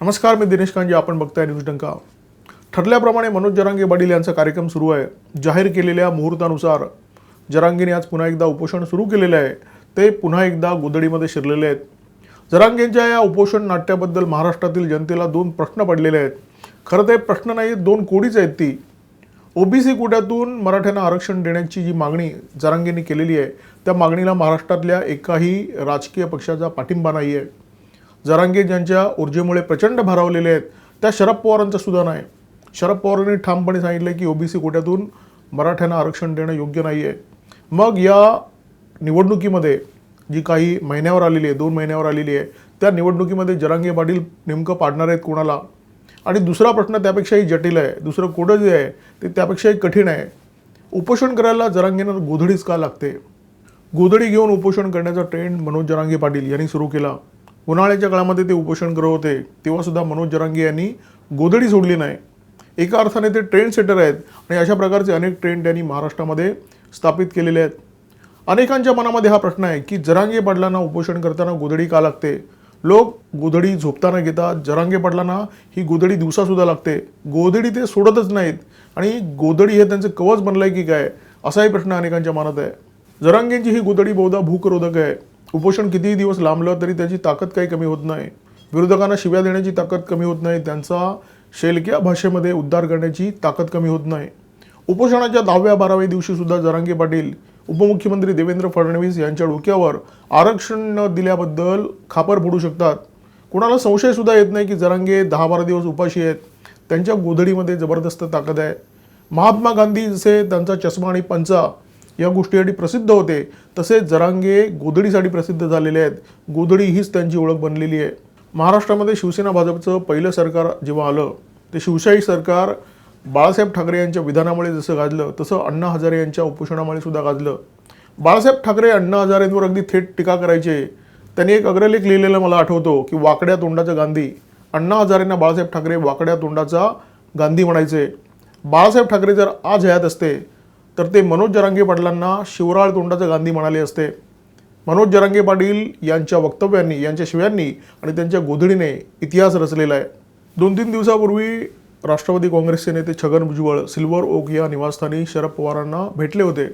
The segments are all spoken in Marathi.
नमस्कार मी दिनेश कांजे आपण बघताय न्यूज डंका. ठरल्याप्रमाणे मनोज जरांगे पाटील यांचा कार्यक्रम सुरू आहे. जाहीर केलेल्या मुहूर्तानुसार जरांगेने आज पुन्हा एकदा उपोषण सुरू केलेलं आहे. ते पुन्हा एकदा गोदडीमध्ये शिरलेले आहेत. जरांगेंच्या या उपोषण नाट्याबद्दल महाराष्ट्रातील जनतेला दोन प्रश्न पडलेले आहेत. खरं ते प्रश्न नाही दोन कोडीच आहेत ती. ओबीसी कोट्यातून मराठ्यांना आरक्षण देण्याची जी मागणी जरांगेंनी केलेली आहे त्या मागणीला महाराष्ट्रातल्या एकाही राजकीय पक्षाचा पाठिंबा नाही आहे जरांगे ज्यांच्या ऊर्जेमुळे प्रचंड भारावलेले आहेत त्या शरद पवारांचं सुद्धा नाही. शरद पवारांनी ठामपणे सांगितलं की ओबीसी कोट्यातून मराठ्यांना आरक्षण देणं योग्य नाही आहे मग या निवडणुकीमध्ये जी काही महिन्यावर आलेली आहे दोन महिन्यावर आलेली आहे त्या निवडणुकीमध्ये जरांगे पाटील नेमकं पाडणार आहेत कोणाला? आणि दुसरा प्रश्न त्यापेक्षाही जटिल आहे दुसरं कोडं जे आहे ते त्यापेक्षाही कठीण आहे. उपोषण करायला जरांगेनं गोधडीच का लागते? गोधडी घेऊन उपोषण करण्याचा ट्रेंड मनोज जरांगे पाटील यांनी सुरू केला. उन्हाळ्याच्या काळामध्ये ते उपोषण करत होते तेव्हासुद्धा मनोज जरांगे यांनी गोधडी सोडली नाही. एका अर्थाने ते ट्रेंड सेटर आहेत आणि अशा प्रकारचे अनेक ट्रेंड त्यांनी महाराष्ट्रामध्ये स्थापित केलेले आहेत. अनेकांच्या मनामध्ये हा प्रश्न आहे की जरांगे पाटलांना उपोषण करताना गोधडी का लागते? लोक गोधडी झोपताना घेतात जरांगे पाटलांना ही गोधडी दिवसासुद्धा लागते. गोधडी ते सोडतच नाहीत आणि गोधडी हे त्यांचं कवच बनलं आहे की काय? असाही प्रश्न अनेकांच्या मनात आहे. जरांगेंची ही गोधडी बहुधा भूकरोधक आहे. उपोषण कितीही दिवस लांबलं तरी त्याची ताकद काही कमी होत नाही. विरोधकांना शिव्या देण्याची ताकद कमी होत नाही. त्यांचा शेलक्या भाषेमध्ये उद्धार करण्याची ताकद कमी होत नाही. उपोषणाच्या दहाव्या बाराव्या दिवशी सुद्धा जरांगे पाटील उपमुख्यमंत्री देवेंद्र फडणवीस यांच्या डोक्यावर आरक्षण न दिल्याबद्दल खापर फोडू शकतात. कुणाला संशय सुद्धा येत नाही की जरांगे दहा बारा दिवस उपाशी आहेत. त्यांच्या गोधडीमध्ये जबरदस्त ताकद आहे. महात्मा गांधी जसे त्यांचा चष्मा आणि पंचा या गोष्टीसाठी प्रसिद्ध होते. तसेच जरांगे गोधडीसाठी प्रसिद्ध झालेले आहेत. गोधडी हीच त्यांची ओळख बनलेली आहे. महाराष्ट्रामध्ये शिवसेना भाजपचं पहिलं सरकार जेव्हा आलं ते शिवशाही सरकार बाळासाहेब ठाकरे यांच्या विधानामुळे जसं गाजलं तसं अण्णा हजारे यांच्या उपोषणामुळे सुद्धा गाजलं. बाळासाहेब ठाकरे अण्णा हजारेंवर अगदी थेट टीका करायचे. त्यांनी एक अग्रलेख लिहिलेला मला आठवतो की वाकड्या तोंडाचा गांधी. अण्णा हजारेंना बाळासाहेब ठाकरे वाकड्या तोंडाचा गांधी म्हणायचे. बाळासाहेब ठाकरे जर आज हयात असते तर ते मनोज जरांगे पाटलांना शिवराळ तोंडाचं गांधी म्हणाले असते. मनोज जरांगे पाटील यांच्या वक्तव्यांनी यांच्या शिव्यांनी आणि त्यांच्या गोधडीने इतिहास रचलेला आहे. दोन तीन दिवसापूर्वी राष्ट्रवादी काँग्रेसचे नेते छगन भुजबळ सिल्वर ओक या निवासस्थानी शरद पवारांना भेटले होते.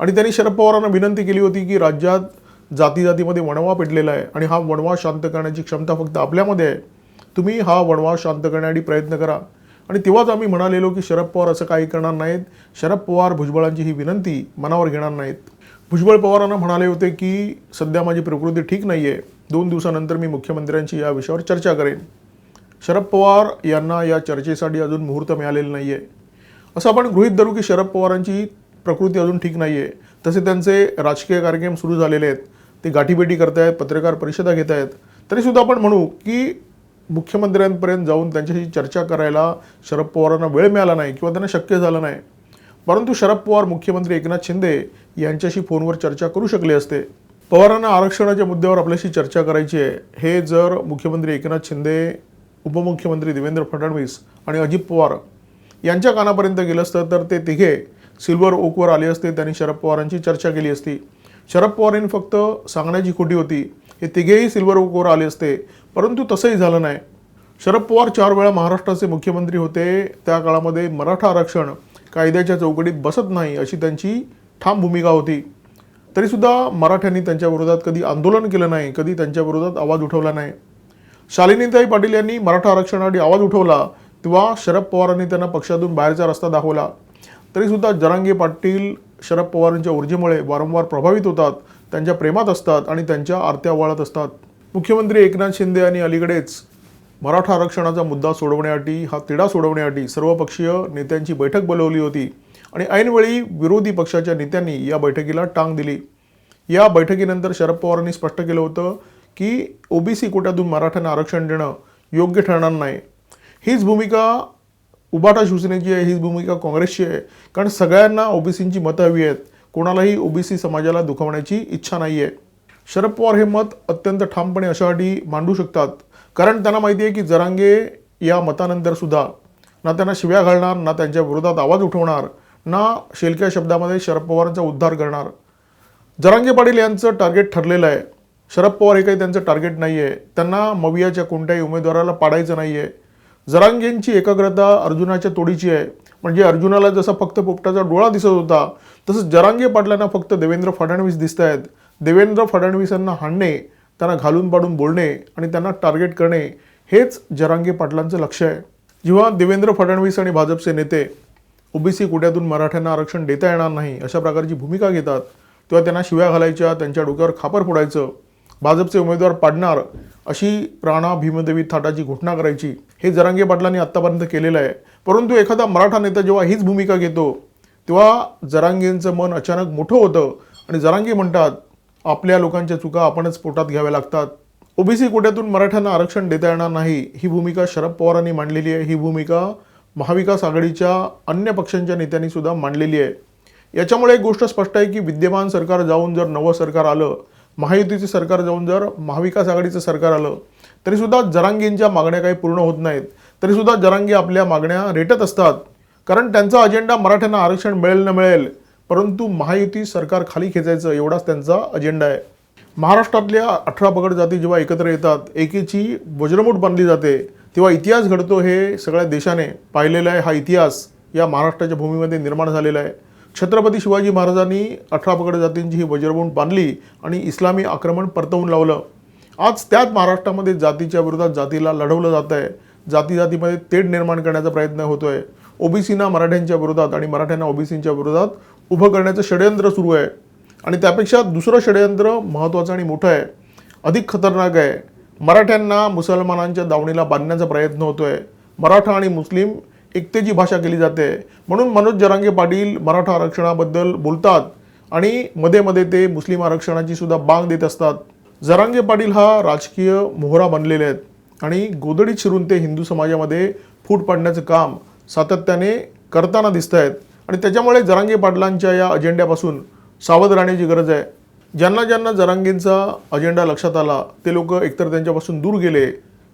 आणि त्यांनी शरद पवारांना विनंती केली होती की राज्यात जाती जातीमध्ये वणवा पेटलेला आहे आणि हा वणवा शांत करण्याची क्षमता फक्त आपल्यामध्ये आहे. तुम्ही हा वणवा शांत करण्यासाठी प्रयत्न करा. आणि तेव्हाच आम्ही म्हणालेलो की शरद पवार असं काही करणार नाहीत. शरद पवार भुजबळांची ही विनंती मनावर घेणार नाहीत. भुजबळ पवारांना म्हणाले होते की सध्या माझी प्रकृती ठीक नाही आहे दोन दिवसानंतर मी मुख्यमंत्र्यांशी या विषयावर चर्चा करेन. शरद पवार यांना या चर्चेसाठी अजून मुहूर्त मिळालेलं नाही आहे असं आपण गृहीत धरू की शरद पवारांची प्रकृती अजून ठीक नाही आहे तसे त्यांचे राजकीय कार्यक्रम सुरू झालेले आहेत. ते गाठीभेटी करतायत पत्रकार परिषदा घेत आहेत तरीसुद्धा आपण म्हणू की मुख्यमंत्र्यांपर्यंत जाऊन त्यांच्याशी चर्चा करायला शरद पवारांना वेळ मिळाला नाही किंवा त्यांना शक्य झालं नाही. परंतु शरद पवार मुख्यमंत्री एकनाथ शिंदे यांच्याशी फोनवर चर्चा करू शकले असते. पवारांना आरक्षणाच्या मुद्द्यावर आपल्याशी चर्चा करायची आहे. हे जर मुख्यमंत्री एकनाथ शिंदे उपमुख्यमंत्री देवेंद्र फडणवीस आणि अजित पवार यांच्या कानापर्यंत गेलं असतं तर ते तिघे सिल्वर ओकवर आले असते. त्यांनी शरद पवारांची चर्चा केली असती. शरद पवार यांनी फक्त सांगण्याची खोटी होती. हे तिघेही सिल्वर ओकवर आले असते. परंतु तसंही झालं नाही. शरद पवार चार वेळा महाराष्ट्राचे मुख्यमंत्री होते. त्या काळामध्ये मराठा आरक्षण कायद्याच्या चौकटीत बसत नाही अशी त्यांची ठाम भूमिका होती. तरीसुद्धा मराठ्यांनी त्यांच्या विरोधात कधी आंदोलन केलं नाही कधी त्यांच्या विरोधात आवाज उठवला नाही. शालिनीताई पाटील यांनी मराठा आरक्षणासाठी आवाज उठवला तेव्हा शरद पवारांनी त्यांना पक्षातून बाहेरचा रस्ता दाखवला. तरीसुद्धा जरांगे पाटील शरद पवारांच्या ऊर्जेमुळे वारंवार प्रभावित होतात. त्यांच्या प्रेमात असतात आणि त्यांच्या आरत्या वाळत असतात. मुख्यमंत्री एकनाथ शिंदे यांनी अलीकडेच मराठा आरक्षणाचा मुद्दा सोडवण्यासाठी हा तिढा सोडवण्यासाठी सर्वपक्षीय नेत्यांची बैठक बोलवली होती आणि ऐनवेळी विरोधी पक्षाच्या नेत्यांनी या बैठकीला टांग दिली. या बैठकीनंतर शरद पवारांनी स्पष्ट केलं होतं की ओबीसी कोट्यातून मराठ्यांना आरक्षण देणं योग्य ठरणार नाही. हीच भूमिका उबाटा शिवसेनेची आहे हीच भूमिका काँग्रेसची आहे. कारण सगळ्यांना ओबीसींची मतं हवी आहेत. कोणालाही ओबीसी समाजाला दुखवण्याची इच्छा नाही आहे शरद पवार हे मत अत्यंत ठामपणे अशासाठी मांडू शकतात. कारण त्यांना माहिती आहे की जरांगे या मतानंतर सुद्धा ना त्यांना शिव्या घालणार ना त्यांच्या विरोधात आवाज उठवणार ना शेलक्या शब्दामध्ये शरद पवारांचा उद्धार करणार. जरांगे पाटील यांचं टार्गेट ठरलेलं आहे. शरद पवार हे काही त्यांचं टार्गेट नाही आहे त्यांना मवियाच्या कोणत्याही उमेदवाराला पाडायचं नाही आहे जरांगेंची एकाग्रता अर्जुनाच्या तोडीची आहे. म्हणजे अर्जुनाला जसा फक्त पोपटाचा डोळा दिसत होता तसंच जरांगे पाटलांना फक्त देवेंद्र फडणवीस दिसत आहेत देवेंद्र फडणवीसांना हाणणे त्यांना घालून पाडून बोलणे आणि त्यांना टार्गेट करणे हेच जरांगे पाटलांचं लक्ष आहे. जेव्हा देवेंद्र फडणवीस आणि भाजपचे नेते ओबीसी कोट्यातून मराठ्यांना आरक्षण देता येणार नाही अशा प्रकारची भूमिका घेतात तेव्हा त्यांना शिव्या घालायच्या त्यांच्या डोक्यावर खापर फोडायचं भाजपचे उमेदवार पाडणार अशी राणा भीमदेवी थाटाची घोषणा करायची हे जरांगे पाटलांनी आत्तापर्यंत केलेलं आहे. परंतु एखादा मराठा नेता जेव्हा हीच भूमिका घेतो तेव्हा जरांगेंचं मन अचानक मोठं होतं आणि जरांगे म्हणतात आपल्या लोकांच्या चुका आपणच पोटात घ्याव्या लागतात. ओबीसी कोट्यातून मराठ्यांना आरक्षण देता येणार नाही. ही भूमिका शरद पवारांनी मांडलेली आहे. ही भूमिका महाविकास आघाडीच्या अन्य पक्षांच्या नेत्यांनी सुद्धा मांडलेली आहे. याच्यामुळे एक गोष्ट स्पष्ट आहे की विद्यमान सरकार जाऊन जर नवं सरकार आलं महायुतीचे सरकार जाऊन जर महाविकास आघाडीचं सरकार आलं तरीसुद्धा जरांगींच्या मागण्या काही पूर्ण होत नाहीत. तरीसुद्धा जरांगी आपल्या मागण्या रेटत असतात. कारण त्यांचा अजेंडा मराठ्यांना आरक्षण मिळेल न मिळेल परंतु महायुती सरकार खाली खेचायचं एवढाच त्यांचा अजेंडा आहे. महाराष्ट्रातल्या अठरा पगड जाती जेव्हा एकत्र येतात एकेची वज्रमूठ बांधली जाते तेव्हा इतिहास घडतो हे सगळ्या देशाने पाहिलेला आहे. हा इतिहास या महाराष्ट्राच्या भूमीमध्ये निर्माण झालेला आहे. छत्रपती शिवाजी महाराजांनी अठरा पगड जातींची ही वज्रमूठ बांधली आणि इस्लामी आक्रमण परतवून लावलं. आज त्याच महाराष्ट्रामध्ये जातीच्या विरोधात जातीला लढवलं जात आहे. जाती जातीमध्ये तेढ निर्माण करण्याचा प्रयत्न होतो आहे ओबीसींना मराठ्यांच्या विरोधात आणि मराठ्यांना ओबीसींच्या विरोधात उभं करण्याचं षडयंत्र सुरू आहे. आणि त्यापेक्षा दुसरं षडयंत्र महत्त्वाचं आणि मोठं आहे. अधिक खतरनाक आहे. मराठ्यांना मुसलमानांच्या दावणीला बांधण्याचा प्रयत्न होतो आहे मराठा आणि मुस्लिम एकतेची भाषा केली जाते. म्हणून मनोज जरांगे पाटील मराठा आरक्षणाबद्दल बोलतात आणि मध्ये मध्ये ते मुस्लिम आरक्षणाची सुद्धा बांग देत असतात. जरांगे पाटील हा राजकीय मोहरा बनलेले आहेत आणि गोदडीत शिरून ते हिंदू समाजामध्ये फूट पाडण्याचं काम सातत्याने करताना दिसत आहेत आणि त्याच्यामुळे जरांगे पाटलांच्या या अजेंड्यापासून सावध राहण्याची गरज आहे. ज्यांना ज्यांना जरांगेंचा अजेंडा लक्षात आला ते लोक एकतर त्यांच्यापासून दूर गेले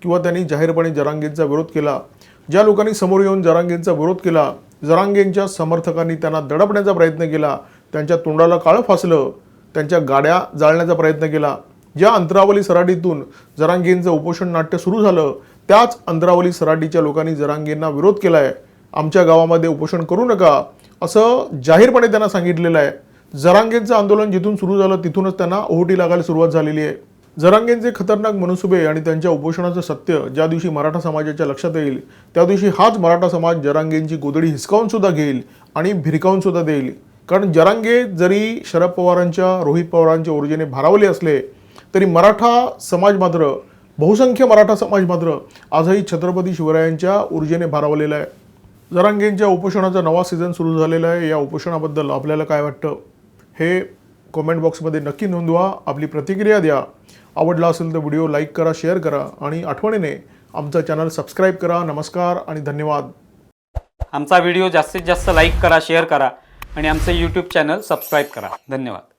किंवा त्यांनी जाहीरपणे जरांगेंचा विरोध केला ज्या लोकांनी समोर येऊन जरांगेंचा विरोध केला जरांगेंच्या समर्थकांनी त्यांना दडपण्याचा प्रयत्न केला त्यांच्या तोंडाला काळं फासलं त्यांच्या गाड्या जाळण्याचा प्रयत्न केला. ज्या अंतरावली सराटीतून जरांगेंचं उपोषण नाट्य सुरू झालं त्याच अंतरावली सराटीच्या लोकांनी जरांगेंना विरोध केला आहे आमच्या गावामध्ये उपोषण करू नका असं जाहीरपणे त्यांना सांगितलेलं आहे. जरांगेंचं आंदोलन जिथून सुरू झालं तिथूनच त्यांना ओहोटी लागायला सुरुवात झालेली आहे. जरांगेंचे खतरनाक मनसुबे आणि त्यांच्या उपोषणाचं सत्य ज्या दिवशी मराठा समाजाच्या लक्षात येईल त्या दिवशी हाच मराठा समाज जरांगेंची गोदडी हिसकावून सुद्धा घेईल आणि भिरकावून सुद्धा देईल. कारण जरांगे जरी शरद पवारांच्या रोहित पवारांच्या ऊर्जेने भारावले असले तरी मराठा समाज मात्र बहुसंख्य मराठा समाज मात्र आजही छत्रपती शिवरायांच्या ऊर्जेने भारावलेला आहे. जरांगेंच्या उपोषणाचा नवा सीझन सुरू झालेला आहे. या उपोषणाबद्दल आपल्याला काय वाटतं? हे कॉमेंट बॉक्समध्ये नक्की नोंदवा. आपली प्रतिक्रिया द्या. आवडला असेल तर व्हिडिओ लाईक करा शेअर करा आणि आठवणीने आमचं चॅनल सबस्क्राईब करा. नमस्कार आणि धन्यवाद. आमचा व्हिडिओ जास्तीत जास्त लाईक करा शेअर करा आणि आमचं यूट्यूब चॅनल सबस्क्राईब करा. धन्यवाद.